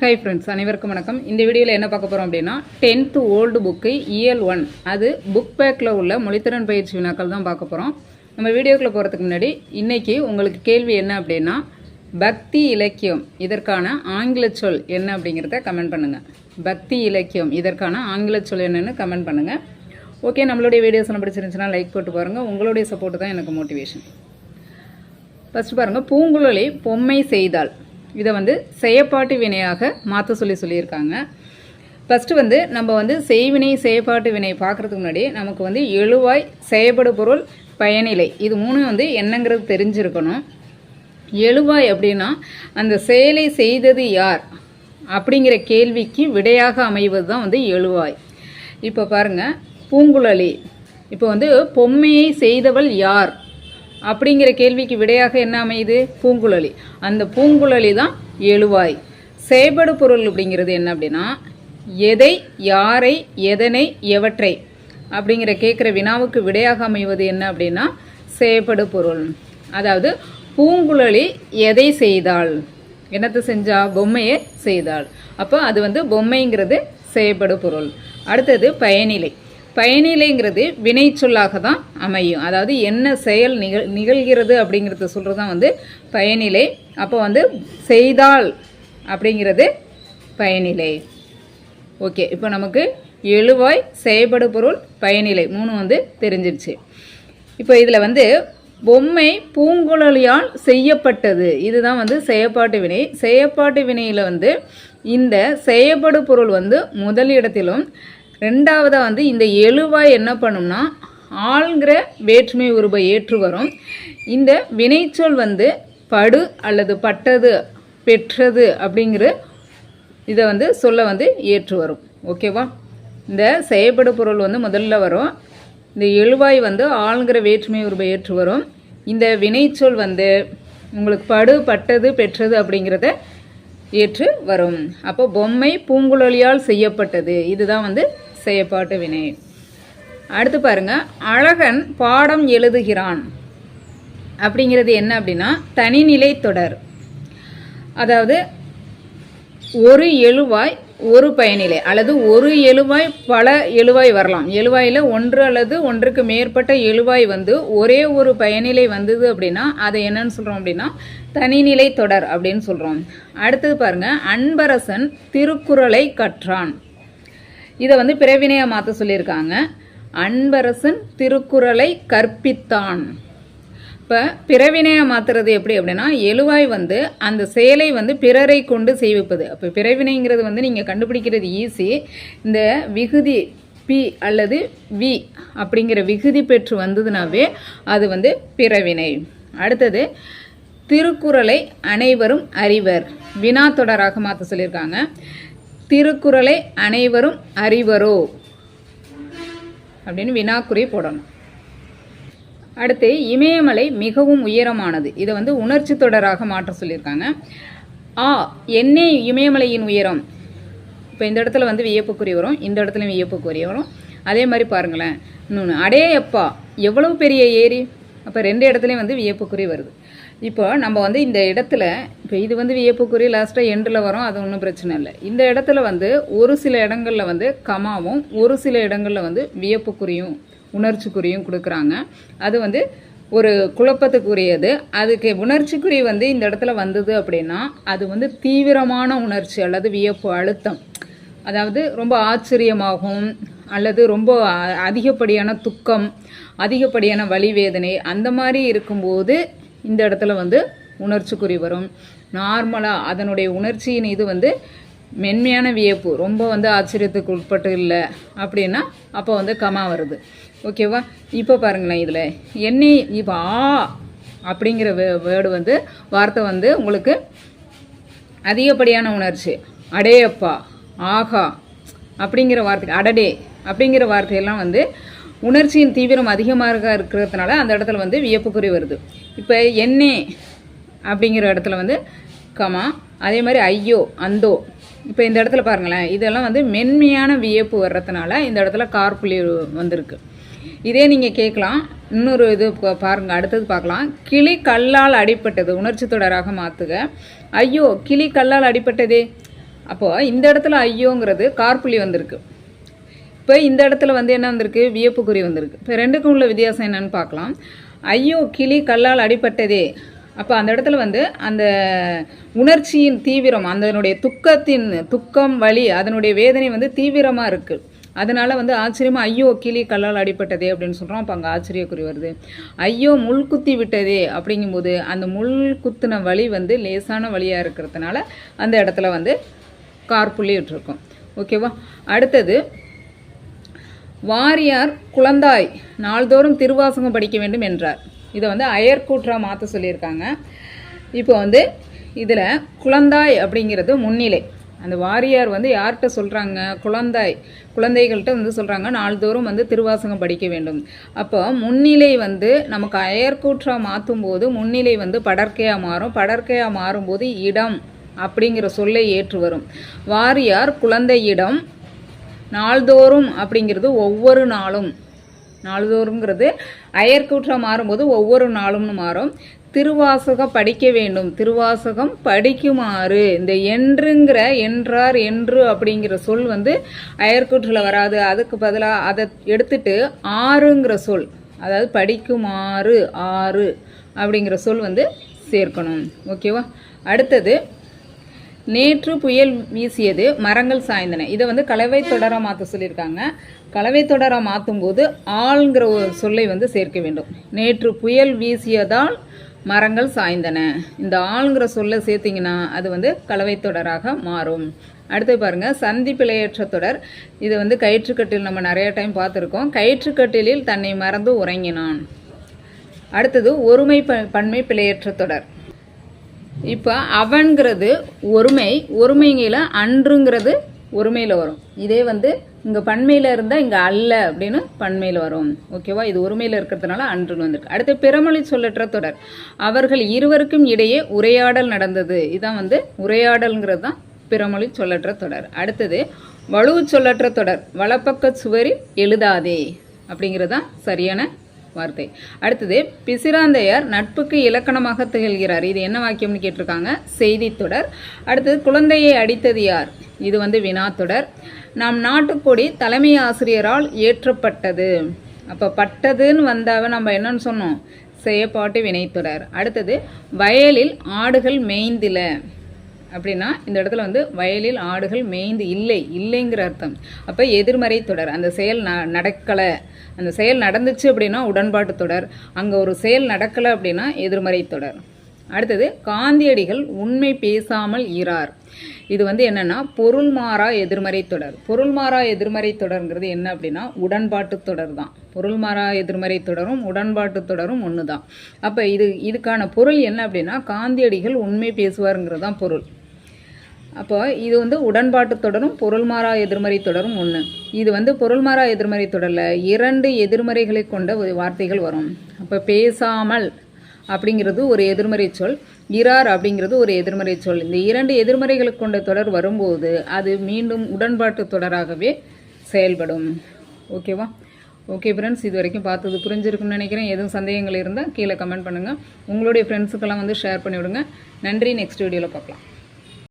Hi friends அனைவருக்கும் வணக்கம். இந்த வீடியோவில் என்ன பார்க்க போகிறோம் அப்படின்னா டென்த்து ஓல்டு புக்கு இயல் ஒன் அது புக் பேக்கில் உள்ள மொழித்திறன் பயிற்சி வினாக்கள் தான் பார்க்க போகிறோம் நம்ம வீடியோக்குள்ளே போகிறதுக்கு முன்னாடி இன்றைக்கி உங்களுக்கு கேள்வி என்ன அப்படின்னா பக்தி இலக்கியம் இதற்கான ஆங்கில சொல் என்ன அப்படிங்கிறத கமெண்ட் பண்ணுங்கள் பக்தி இலக்கியம் இதற்கான ஆங்கில சொல் என்னென்னு கமெண்ட் பண்ணுங்கள் ஓகே நம்மளுடைய வீடியோஸ் எல்லாம் பிடிச்சிருந்துச்சுன்னா லைக் போட்டு பாருங்கள் உங்களுடைய சப்போர்ட் தான் எனக்கு மோட்டிவேஷன் ஃபஸ்ட்டு பாருங்கள் பூங்குழலி பொம்மை செய்தாள். இதை வந்து செயப்பாட்டு வினையாக மாற்ற சொல்லி சொல்லியிருக்காங்க. ஃபஸ்ட்டு வந்து நம்ம வந்து செய்வினை செயப்பாட்டு வினை பார்க்குறதுக்கு முன்னாடி நமக்கு வந்து எழுவாய் செயப்படு பொருள் பயனிலை இது மூணும் வந்து என்னங்கிறது தெரிஞ்சிருக்கணும். எழுவாய் அப்படின்னா அந்த செயலை செய்தது யார் அப்படிங்கிற கேள்விக்கு விடையாக அமைவது தான் வந்து எழுவாய். இப்போ பாருங்கள் பூங்குழலி. இப்போ வந்து பொம்மையை செய்தவள் யார்? அப்படிங்கிற கேள்விக்கு விடையாக என்ன அமையுது? பூங்குழலி. அந்த பூங்குழலி தான் எழுவாய். செயபடு பொருள் அப்படிங்கிறது என்ன அப்படின்னா எதை யாரை எதனை எவற்றை அப்படிங்கிற கேட்குற வினாவுக்கு விடையாக அமைவது என்ன அப்படின்னா செயப்படு பொருள். அதாவது பூங்குழலி எதை செய்தாள்? என்னத்தை செஞ்சா? பொம்மையை செய்தாள். அப்போ அது வந்து பொம்மைங்கிறது செயப்படு பொருள். அடுத்தது பயனிலை. பயனிலைங்கிறது வினை சொல்லாக தான் அமையும். அதாவது என்ன செயல் நிகழ் நிகழ்கிறது அப்படிங்கிறத சொல்கிறது தான் வந்து பயனிலை. அப்போ வந்து செய்தால் அப்படிங்கிறது பயனிலை. ஓகே இப்போ நமக்கு எழுவாய் செயல்படு பொருள் பயனிலை மூணு வந்து தெரிஞ்சிருச்சு. இப்போ இதில் வந்து பொம்மை பூங்குழலியால் செய்யப்பட்டது. இதுதான் வந்து செயற்பாட்டு வினை. செயற்பாட்டு வினையில் வந்து இந்த செயற்படு பொருள் வந்து முதலிடத்திலும் ரெண்டாவதாக வந்து இந்த எழுவாய் என்ன பண்ணும்னா ஆள்கிற வேற்றுமை உருபை ஏற்று வரும். இந்த வினைச்சொல் வந்து படு அல்லது பட்டது பெற்றது அப்படிங்கிற இதை வந்து சொல்ல வந்து ஏற்று வரும். ஓகேவா இந்த செயற்படு பொருள் வந்து முதல்ல வரும். இந்த எழுவாய் வந்து ஆளுங்கிற வேற்றுமை உருபை ஏற்று வரும். இந்த வினைச்சொல் வந்து உங்களுக்கு படு பட்டது பெற்றது அப்படிங்கிறத ஏற்று வரும். அப்போ பொம்மை பூங்குழலியால் செய்யப்பட்டது. இதுதான் வந்து செயற்பாட்டு வினை. அடுத்து பாருங்க அழகன் பாடம் எழுதுகிறான். அப்படிங்கிறது என்ன அப்படின்னா தனிநிலை தொடர். அதாவது ஒரு எழுவாய் ஒரு பயனிலை. அல்லது ஒரு எழுவாய் பல எழுவாய் வரலாம். எழுவாயில் ஒன்று அல்லது ஒன்றுக்கு மேற்பட்ட எழுவாய் வந்து ஒரே ஒரு பயனிலை வந்தது அப்படின்னா அதை என்னன்னு சொல்கிறோம் அப்படின்னா தனிநிலை தொடர் அப்படின்னு சொல்கிறோம் அடுத்தது பாருங்க அன்பரசன் திருக்குறளை கற்றான். இதை வந்து பிறவினையாக மாற்ற சொல்லியிருக்காங்க. அன்பரசன் திருக்குறளை கற்பித்தான். இப்போ பிறவினையை மாற்றுறது எப்படி அப்படின்னா எழுவாய் வந்து அந்த செயலை வந்து பிறரை கொண்டு செய்விப்பது. அப்போ பிறவினைங்கிறது வந்து நீங்கள் கண்டுபிடிக்கிறது ஈஸி இந்த விகுதி பி அல்லது வி அப்படிங்கிற விகுதி பெற்று வந்ததுனாவே அது வந்து பிறவினை. அடுத்தது திருக்குறளை அனைவரும் அறிவர். வினா தொடராக மாற்ற சொல்லியிருக்காங்க. திருக்குறளை அனைவரும் அறிவரோ? அப்படின்னு வினாக்குறி போடணும். அடுத்து இமயமலை மிகவும் உயரமானது. இதை வந்து உணர்ச்சி தொடராக மாற்ற சொல்லியிருக்காங்க. ஆ என்ன இமயமலையின் உயரம்? இப்போ இந்த இடத்துல வந்து வியப்புக்குறி வரும். இந்த இடத்துலையும் வியப்புக்குறி வரும். அதே மாதிரி பாருங்களேன். இன்னொன்று அடே அப்பா எவ்வளவு பெரிய ஏரி? அப்போ ரெண்டு இடத்துலையும் வந்து வியப்புக்குறி வருது. இப்போ நம்ம வந்து இந்த இடத்துல இப்போ இது வந்து வியப்புக்குறி லாஸ்ட்டாக எண்டில் வரும் அது ஒன்றும் பிரச்சனை இல்லை. இந்த இடத்துல வந்து ஒரு சில இடங்களில் வந்து கமாவும் ஒரு சில இடங்களில் வந்து வியப்புக்குறியும் உணர்ச்சிக்குறியும் கொடுக்குறாங்க. அது வந்து ஒரு குழப்பத்துக்குரியது. அதுக்கு உணர்ச்சிக்குறி வந்து இந்த இடத்துல வந்தது அப்படின்னா அது வந்து தீவிரமான உணர்ச்சி அல்லது வியப்பு அழுத்தம். அதாவது ரொம்ப ஆச்சரியமாகும் அல்லது ரொம்ப அதிகப்படியான துக்கம் அதிகப்படியான வலி வேதனை அந்த மாதிரி இருக்கும்போது இந்த இடத்துல வந்து உணர்ச்சிக்குறி வரும். நார்மலாக அதனுடைய உணர்ச்சியின் இது வந்து மென்மையான வியப்பு. ரொம்ப வந்து ஆச்சரியத்துக்கு உட்பட்டு இல்லை அப்படின்னா அப்போ வந்து கமா வருது. ஓகேவா இப்போ பாருங்களேன் இதில். என்னை இப்போ ஆ அப்படிங்கிற வே வேர்டு வந்து வார்த்தை வந்து உங்களுக்கு அதிகப்படியான உணர்ச்சி. அடேயப்பா ஆகா அப்படிங்கிற வார்த்தை அடடே அப்படிங்கிற வார்த்தையெல்லாம் வந்து உணர்ச்சியின் தீவிரம் அதிகமாக இருக்கிறதுனால அந்த இடத்துல வந்து வியப்புக்குறி வருது. இப்போ என்னே அப்படிங்கிற இடத்துல வந்து கமா அதே மாதிரி ஐயோ அந்தோ. இப்போ இந்த இடத்துல பாருங்களேன் இதெல்லாம் வந்து மென்மையான வியப்பு வர்றதுனால இந்த இடத்துல கார்புள்ளி வந்திருக்கு. இதே நீங்கள் கேட்கலாம் இன்னொரு இது பாருங்கள் அடுத்தது பார்க்கலாம். கிளி கல்லால் அடிப்பட்டது உணர்ச்சி தொடராக மாற்றுக ஐயோ கிளி கல்லால் அடிப்பட்டதே அப்போது இந்த இடத்துல ஐயோங்கிறது கார்புள்ளி வந்திருக்கு. இப்போ இந்த இடத்துல வந்து என்ன வந்திருக்கு? வியப்புக்குறி வந்திருக்கு. இப்போ ரெண்டுக்கும் உள்ள வித்தியாசம் என்னன்னு பார்க்கலாம். ஐயோ கிளி கல்லால் அடிபட்டதே. அப்போ அந்த இடத்துல வந்து அந்த உணர்ச்சியின் தீவிரம் அதனுடைய துக்கத்தின் துக்கம் வலி அதனுடைய வேதனை வந்து தீவிரமாக இருக்குது அதனால் வந்து ஆச்சரியமாக ஐயோ கிளி கல்லால் அடிபட்டதே அப்படின்னு சொல்கிறோம் அப்போ அங்கே ஆச்சரியக்குறி வருது. ஐயோ முள் குத்தி விட்டதே அப்படிங்கும்போது அந்த முள் குத்தின வலி வந்து லேசான வழியாக இருக்கிறதுனால அந்த இடத்துல வந்து கார்புள்ளி விட்டுருக்கோம். ஓகேவா? அடுத்தது வாரியார் குழந்தாய் நாள்தோறும் திருவாசகம் படிக்க வேண்டும் என்றார். இதை வந்து அயர்கூற்றா மாற்ற சொல்லியிருக்காங்க. இப்போ வந்து இதில் குழந்தாய் அப்படிங்கிறது முன்னிலை. அந்த வாரியார் வந்து யார்கிட்ட சொல்கிறாங்க குழந்தாய் குழந்தைகள்கிட்ட வந்து சொல்கிறாங்க நாள்தோறும் வந்து திருவாசகம் படிக்க வேண்டும். அப்போ முன்னிலை வந்து நமக்கு அயர்கூற்றா மாற்றும் போது முன்னிலை வந்து படற்கையாக மாறும். படற்கையாக மாறும்போது இடம் அப்படிங்கிற சொல்லை ஏற்று வரும். வாரியார் குழந்தையிடம் நாள்தோறும் அப்படிங்கிறது ஒவ்வொரு நாளும். நாள்தோறுங்கிறது அயற்கூற்றம் மாறும்போது ஒவ்வொரு நாளும்னு மாறும். திருவாசகம் படிக்க வேண்டும். திருவாசகம் படிக்குமாறு. இந்த என்றுங்கிற என்றார் என்று அப்படிங்கிற சொல் வந்து அயற்கூற்றில் வராது. அதுக்கு பதிலாக அதை எடுத்துட்டு ஆறுங்கிற சொல் அதாவது படிக்குமாறு ஆறு அப்படிங்கிற சொல் வந்து சேர்க்கணும். ஓகேவா? அடுத்தது நேற்று புயல் வீசியது மரங்கள் சாய்ந்தன. இதை வந்து கலவை தொடராக மாற்ற சொல்லியிருக்காங்க. கலவை தொடராக மாற்றும் போது ஆள்ங்கிற ஒரு சொல்லை வந்து சேர்க்க வேண்டும். நேற்று புயல் வீசியதால் மரங்கள் சாய்ந்தன. இந்த ஆள்ங்கிற சொல்லை சேர்த்திங்கன்னா அது வந்து கலவை தொடராக மாறும். அடுத்து பாருங்க சந்தி பிழையற்ற தொடர். இது வந்து கயிற்றுக்கட்டில் நம்ம நிறைய டைம் பார்த்துருக்கோம். கயிற்றுக்கட்டிலில் தன்னை மறந்து உறங்கினான். அடுத்தது ஒருமை ப பன்மை பிழையற்ற தொடர். இப்போ அவன்கிறது ஒருமை ஒருமைங்கில அன்றுங்கிறது ஒருமையில் வரும். இதே வந்து இங்கே பன்மையில் இருந்தால் இங்கே அல்ல அப்படின்னு பன்மையில் வரும். ஓகேவா இது ஒருமையில் இருக்கிறதுனால அன்றுன்னு வந்திருக்கு. அடுத்து பிறமொழி சொல்லற்ற தொடர். அவர்கள் இருவருக்கும் இடையே உரையாடல் நடந்தது. இதான் வந்து உரையாடல்ங்கிறது தான் பிறமொழி சொல்லற்ற தொடர். அடுத்தது வலுவு சொல்லற்ற தொடர். வலப்பக்க சுவரில் எழுதாதே அப்படிங்கிறது தான் சரியான வார்த்தை. அடுத்தது பிசிராந்தையார் நட்புக்கு இலக்கணமாக திகழ்கிறார். இது என்ன வாக்கியம்னு கேட்டிருக்காங்க? செய்தி தொடர் அடுத்தது குழந்தையை அடித்தது யார்? இது வந்து வினாத்தொடர். நம் நாட்டுக்கொடி தலைமை ஆசிரியரால் ஏற்றப்பட்டது அப்போ பட்டதுன்னு வந்தாவ நம்ம என்னன்னு சொன்னோம்? செய்யப்பாட்டு வினைத்தொடர். அடுத்தது வயலில் ஆடுகள் மேய்ந்தில. அப்படின்னா இந்த இடத்துல வந்து வயலில் ஆடுகள் மேய்ந்து இல்லை இல்லைங்கிற அர்த்தம். அப்போ எதிர்மறை தொடர் அந்த செயல் ந நடக்கலை. அந்த செயல் நடந்துச்சு அப்படின்னா உடன்பாட்டு தொடர். அங்கே ஒரு செயல் நடக்கலை அப்படின்னா எதிர்மறை தொடர். அடுத்தது காந்தியடிகள் உண்மை பேசாமல் ஈரார் இது வந்து என்னென்னா பொருள் மாறா எதிர்மறை தொடர். பொருள் மாறா எதிர்மறை தொடர்ங்கிறது என்ன அப்படின்னா உடன்பாட்டு தொடர் தான். பொருள் மாறா எதிர்மறை தொடரும் உடன்பாட்டு தொடரும் ஒன்று தான் அப்போ இது இதுக்கான பொருள் என்ன அப்படின்னா காந்தியடிகள் உண்மை பேசுவாருங்கிறது தான் பொருள். அப்போ இது வந்து உடன்பாட்டு தொடரும் பொருள்மாறா எதிர்மறை தொடரும் ஒன்று இது வந்து பொருள்மாறா எதிர்மறை தொடரில் இரண்டு எதிர்மறைகளை கொண்ட ஒரு வார்த்தைகள் வரும். அப்போ பேசாமல் அப்படிங்கிறது ஒரு எதிர்மறை சொல் இரார் அப்படிங்கிறது ஒரு எதிர்மறை சொல். இந்த இரண்டு எதிர்மறைகளை கொண்ட தொடர் வரும்போது அது மீண்டும் உடன்பாட்டு தொடராகவே செயல்படும். ஓகேவா? ஓகே ஃப்ரெண்ட்ஸ் இது வரைக்கும் பார்த்தது புரிஞ்சிருக்குன்னு நினைக்கிறேன். எதுவும் சந்தேகங்கள் இருந்தால் கீழே கமெண்ட் பண்ணுங்கள் உங்களுடைய ஃப்ரெண்ட்ஸுக்கெல்லாம் வந்து ஷேர் பண்ணிவிடுங்க. நன்றி நெக்ஸ்ட் வீடியோவில் பார்க்கலாம்.